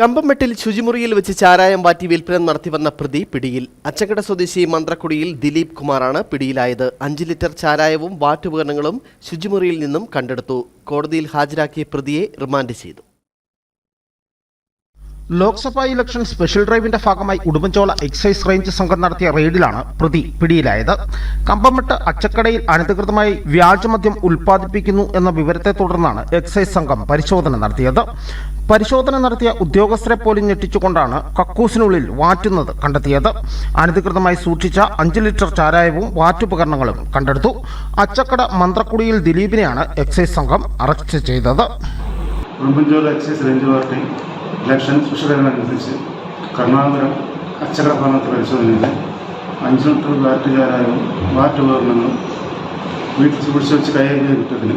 കമ്പംമെട്ടിൽ ശുചിമുറിയിൽ വെച്ച് ചാരായം വാറ്റി വിൽപ്പന നടത്തി വന്ന പ്രതി പിടിയിൽ. അച്ചക്കട സ്വദേശി മന്ത്രക്കുടിയിൽ ദിലീപ് കുമാറാണ് പിടിയിലായത്. അഞ്ച് ലിറ്റർ ചാരായവും വാറ്റുപകരണങ്ങളും ശുചിമുറിയിൽ നിന്നും കണ്ടെടുത്തു. കോടതിയിൽ ഹാജരാക്കിയ പ്രതിയെ റിമാൻഡ് ചെയ്തു. ലോക്സഭാ ഇലക്ഷൻ സ്പെഷ്യൽ ഡ്രൈവിന്റെ ഭാഗമായി ഉടുമ്പൻചോല എക്സൈസ് റേഞ്ച് സംഘം നടത്തിയ റെയ്ഡിലാണ് പ്രതി പിടിയിലായത്. കമ്പംമെട്ട് അച്ചക്കടയിൽ അനധികൃതമായി വ്യാജമദ്യം ഉൽപ്പാദിപ്പിക്കുന്നു എന്ന വിവരത്തെ തുടർന്നാണ് എക്സൈസ് സംഘം പരിശോധന നടത്തിയത്. പരിശോധന നടത്തിയ ഉദ്യോഗസ്ഥരെ പോലും ഞെട്ടിച്ചുകൊണ്ടാണ് കക്കൂസിനുള്ളിൽ വാറ്റുന്നത് കണ്ടെത്തിയത്. അനധികൃതമായി സൂക്ഷിച്ച അഞ്ച് ലിറ്റർ ചാരായവും വാറ്റുപകരണങ്ങളും കണ്ടെടുത്തു. അച്ചക്കട മന്ത്രക്കുടിയിൽ ദിലീപിനെയാണ് എക്സൈസ് സംഘം അറസ്റ്റ് ചെയ്തത്. അഞ്ച് ലിറ്റർ വീട്ടിൽ വെച്ച് കുറ്റത്തിന്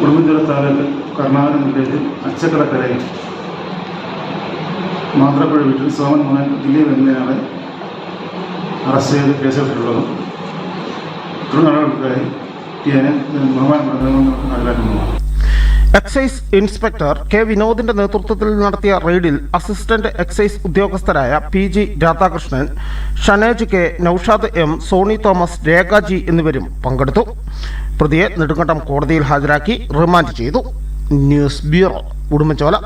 ഉടുമ്പൻചോല താലൂക്ക് കർണാടക വില്ലേജ് അച്ചക്കടക്കരയിൽ മാത്രപ്പുഴ വീട്ടിൽ സോമൻ മോഹൻ ദിലീപ് എന്നയാളെ അറസ്റ്റ് ചെയ്ത് കേസെടുത്തിട്ടുള്ളതും. തുടർ നടപടികൾക്കായി ടി എനെ ബഹുമാൻ ഹാജരാക്കുന്നതുമാണ് എക്സൈസ് ഇൻസ്പെക്ടർ കെ വിനോദിന്റെ നേതൃത്വത്തിൽ നടത്തിയ റെയ്ഡിൽ assistant excise ഉദ്യോഗസ്ഥരായ P G Radhakrishnan Shanej K Naushad M Soni Thomas Rekhaji എന്നിവരും പങ്കെടുത്തു. പ്രതിയെ നെടുങ്കണ്ടം കോടതിയിൽ ഹാജരാക്കി റിമാൻഡ് ചെയ്തു. News bureau Udumbanchola.